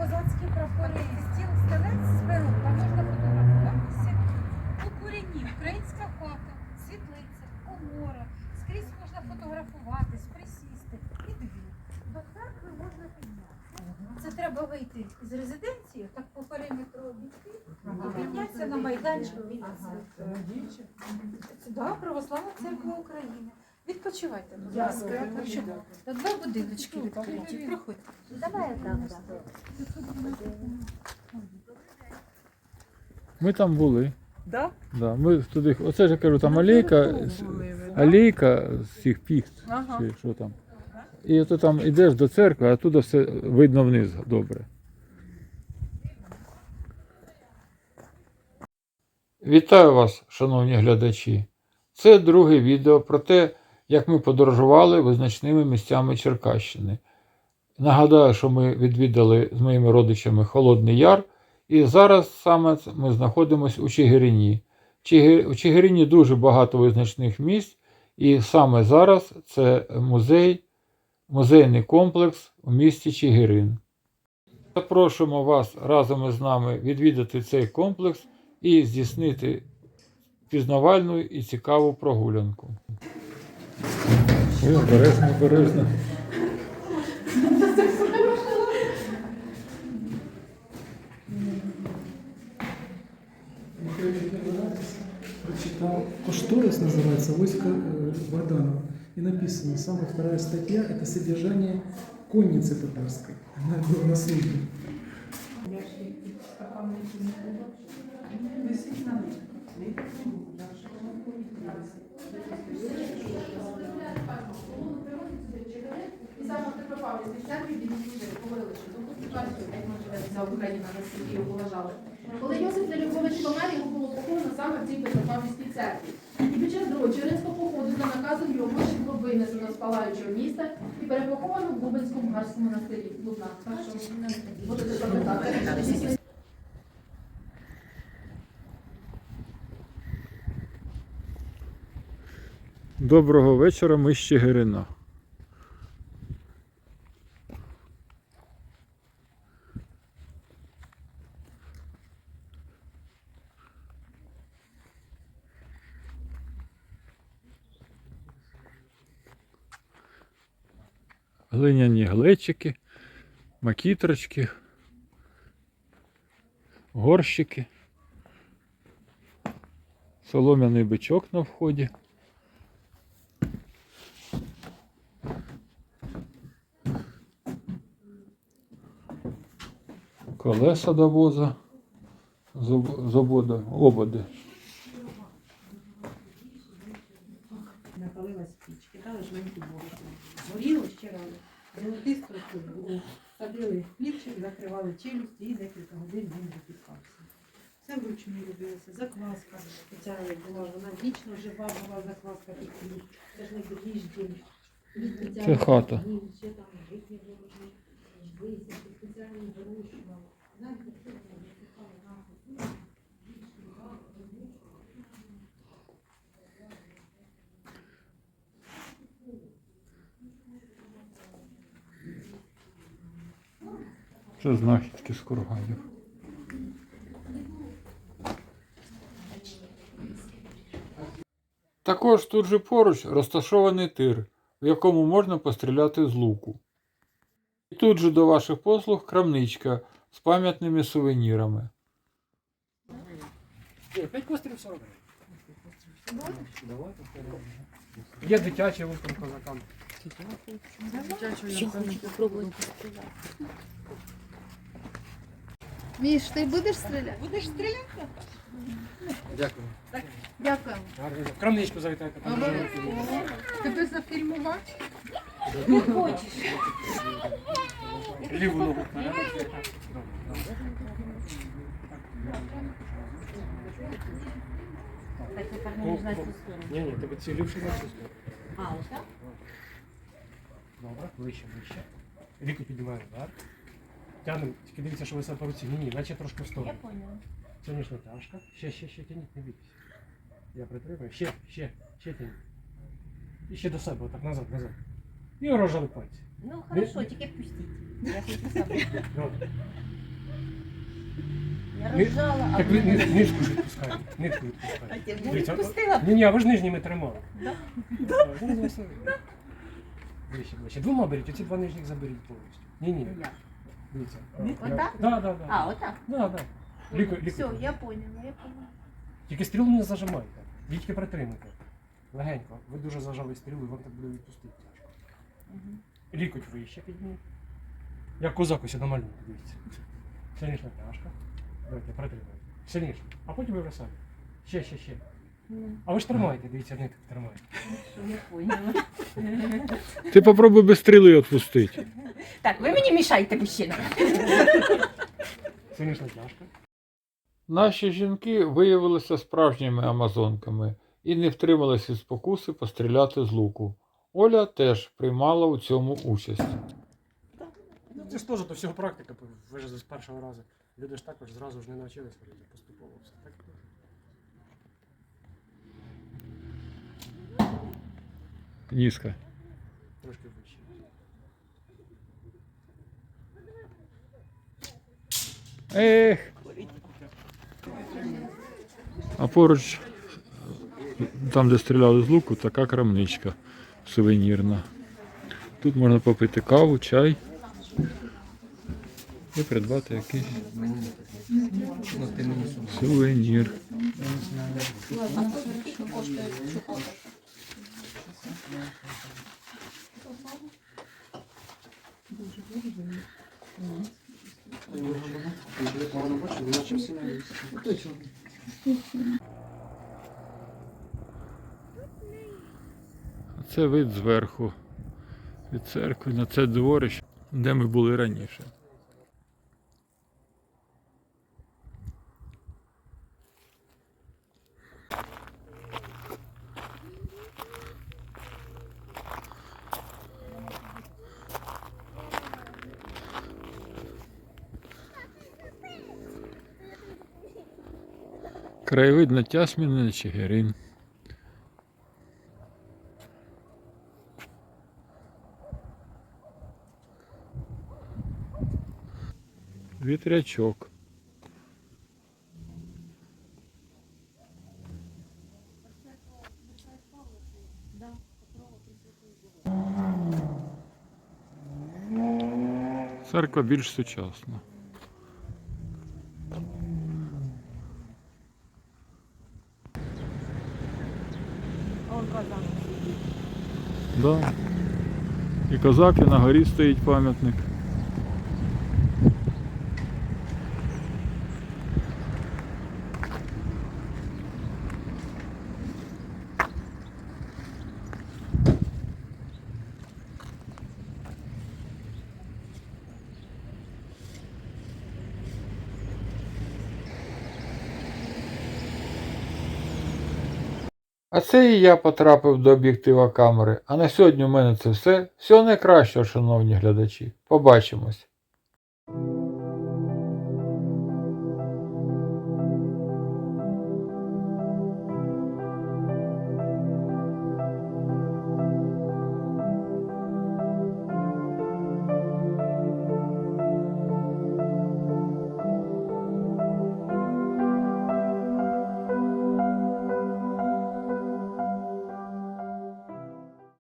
козацькі прапори, стіл, стелець з там можна фотографуватися. У курені, українська хата, світлиця, комора. Скрізь можна фотографуватись, присісти. І дві. До церкви можна піднятися. Це треба вийти з резиденції, так по периметру обійти, і піднятися на майданчик. Це да, Православна церква України. Відпочивайте, будь ласка. Два будиночки відкриті. Проходьте. Давай так. Ми там були. Да? Да. Ми туди, оце ж я кажу, там алейка, Були ви, да? алейка з цих піхт, Ага. чи що там. І ото там йдеш до церкви, а туди все видно вниз добре. Вітаю вас, шановні глядачі. Це друге відео про те, як ми подорожували визначними місцями Черкащини. Нагадаю, що ми відвідали з моїми родичами Холодний Яр, і зараз саме ми знаходимося у Чигирині. У Чигирині дуже багато визначних місць, і саме зараз це музей, музейний комплекс у місті Чигирин. Запрошуємо вас разом із нами відвідати цей комплекс і здійснити пізнавальну і цікаву прогулянку. Ой, обережно, обережно. прочитал «Кошторис» называется войско э, Богданова. И написано, самая вторая статья – это содержание конницы татарской. Она была на службе. І саме в Петропавлівській церкві відійшли, говорили, що ну, ситуацію, як ми вся Україна на поважали. Коли Йосип Лялькович помер, його було поховано саме в цій Петропавлівській церкві. І під час другого Чоринського походу за наказом його було винесено з палаючого міста і перепоховано в Лубенському гарському монастирі. Будь ласка, що будете запитати. Доброго вечора, ми з Чигирина. Глиняні глечики, макітрочки, горщики, солом'яний бичок на вході. Колеса до воза, з об- з обода, ободи. Напалила спічки, дали жменьку борошна. Горіло ще рано. Золотий строкур було. Садили в плівчик, закривали челюсті і декілька годин він випікався. Все вручну робилося. Закваска. Ця була, вона вічно жива була закваска під хліб. Це ж не дріжджі. Це хата. Ще там борошно, висівки, спеціальні Це знахідки з курганів. Також тут же поруч розташований тир, в якому можна постріляти з луку. І тут же до ваших послуг крамничка з пам'ятними сувенірами. П'ять кострів 40 Давайте. Є дитячі вовком козакам. Міш, ти будеш стріляти? Будеш стріляти? Дякую. Дякую. Гарно. В крамничку завітайте. там дуже Обов'язково. Тебе зафільмувати? Ліву ногу. вперед. Так тепер не знаю цю сторону. Ні, ні, тебе ці ліпше на цю сторону. А, ось так? Добре, вище, вище. Віку піднімаємо вверх. Тягнемо, тільки дивіться, що ви себе по руці. Ні, ні, наче трошки в Я сторону. поняла. Сонячна тяжка. Ще, ще, ще тяніть, не бійтесь. Я притримую. Ще, ще, ще тяніть. І ще до себе, отак, назад, назад. І розжали пальці. Ну, хорошо, тільки пустіть. Я хочу. Я Ні, рожала, а Так ви ви ни- нижку відпускаєте. Нижку відпускаєте. Я Дивіться, відпустила. Ні, ні, а ви ж нижніми тримали. Да. Ближче, ближче. Двома беріть, оці два нижніх заберіть повністю. Ні, ні. Як? Дивіться. Отак? Да, да, да. А, отак. Да, да. Ліко, ліко. Все, я поняла, я поняла. Тільки стрілу не зажимайте. Вітьки притримуйте. Легенько. Ви дуже зажали стрілу і вам так буде відпустити. Лікоть вище підніміть. Як козак ось на малюнку, дивіться. Сильніша тяжка. Давайте, притримуйте. Сильніше. А потім ви самі. Ще, ще, ще. А ви ж тримаєте, дивіться, ниток тримаєте. Я поняла. Ти попробуй без стріли відпустити. Так, ви мені мішаєте, мужчина. Сильніша тяжка. Наші жінки виявилися справжніми амазонками і не втрималися від спокуси постріляти з луку. Оля теж приймала у цьому участь. Ну, це ж теж до всього практика, ви ж з першого разу. Люди ж також зразу ж не навчилися поступово все. Так? Низько. Трошки вище. Ех. А поруч, там, де стріляли з луку, така крамничка сувенірна. Тут можна попити каву, чай і придбати якийсь сувенір. Це вид зверху від церкви на це дворище, де ми були раніше. Краєвид на Тясміни, на Чигирин. Вітрячок. Церква більш сучасна. Да. І козак, і на горі стоїть пам'ятник. А це і я потрапив до об'єктива камери. А на сьогодні у мене це все. Всього найкращого, шановні глядачі. Побачимось.